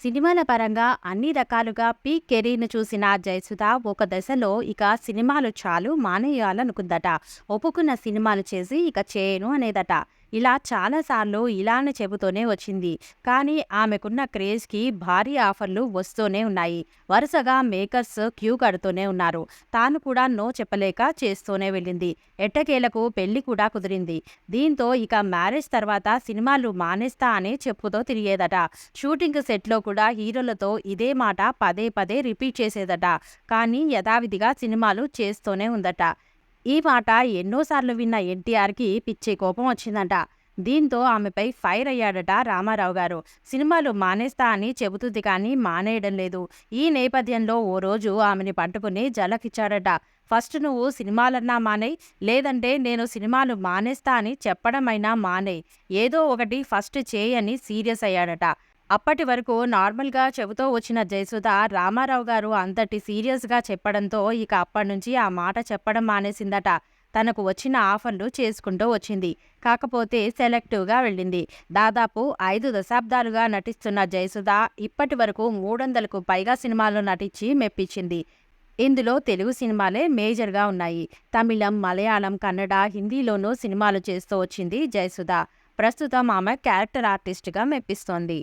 సినిమాల పరంగా అన్ని రకాలుగా పీక్ కెరీర్‌ను చూసిన జయసుధ ఒక దశలో ఇక సినిమాలు చాలు మానేయాలనుకుందట. ఒప్పుకున్న సినిమాలు చేసి ఇక చేయను అనేదట. ఇలా చాలా సార్లు ఇలానే చెబుతూనే వచ్చింది. కానీ ఆమెకున్న క్రేజ్‌కి భారీ ఆఫర్‌లు వస్తూనే ఉన్నాయి. వరుసగా మేకర్స్ క్యూ కడుతూనే ఉన్నారు. తాను కూడా నో చెప్పలేక చేస్తూనే వెళ్ళింది. ఎట్టకేలకు పెళ్ళి కూడా కుదిరింది. దీంతో ఇక మ్యారేజ్ తర్వాత సినిమాలు మానేస్తా అని చెప్పుతో తిరిగేదట. షూటింగ్ సెట్‌లో కూడా హీరోలతో ఇదే మాట పదే పదే రిపీట్ చేసేదట. కానీ యథావిధిగా సినిమాలు చేస్తూనే ఉందట. ఈ మాట ఎన్నోసార్లు విన్న ఎన్టీఆర్‌కి పిచ్చి కోపం వచ్చిందట. దీంతో ఆమెపై ఫైర్ అయ్యాడట రామారావు గారు. సినిమాలు మానేస్తా అని చెబుతుంది కానీ మానేయడం లేదు. ఈ నేపథ్యంలో ఓ రోజు ఆమెని పట్టుకుని జలకిచ్చాడట ఫస్ట్ నువ్వు సినిమాలన్నా మానేయ్. లేదంటే నేను సినిమాలు మానేస్తా అని చెప్పడమైనా మానేయ్. ఏదో ఒకటి ఫస్ట్ చేయని సీరియస్ అయ్యాడట. అప్పటి వరకు నార్మల్‌గా చెబుతూ వచ్చిన జయసుధ రామారావు గారు అంతటి సీరియస్‌గా చెప్పడంతో ఇక అప్పటి నుంచి ఆ మాట చెప్పడం మానేసిందట. తనకు వచ్చిన ఆఫర్‌లు చేసుకుంటూ వచ్చింది. కాకపోతే సెలెక్టివ్‌గా వెళ్ళింది. దాదాపు ఐదు దశాబ్దాలుగా నటిస్తున్న జయసుధ ఇప్పటి వరకు మూడొందలకు పైగా సినిమాల్లో నటించి మెప్పించింది. ఇందులో తెలుగు సినిమాలే మేజర్‌గా ఉన్నాయి. తమిళం, మలయాళం, కన్నడ, హిందీలోనూ సినిమాలు చేస్తూ వచ్చింది జయసుధ. ప్రస్తుతం ఆమె క్యారెక్టర్ ఆర్టిస్ట్‌గా మెప్పిస్తోంది.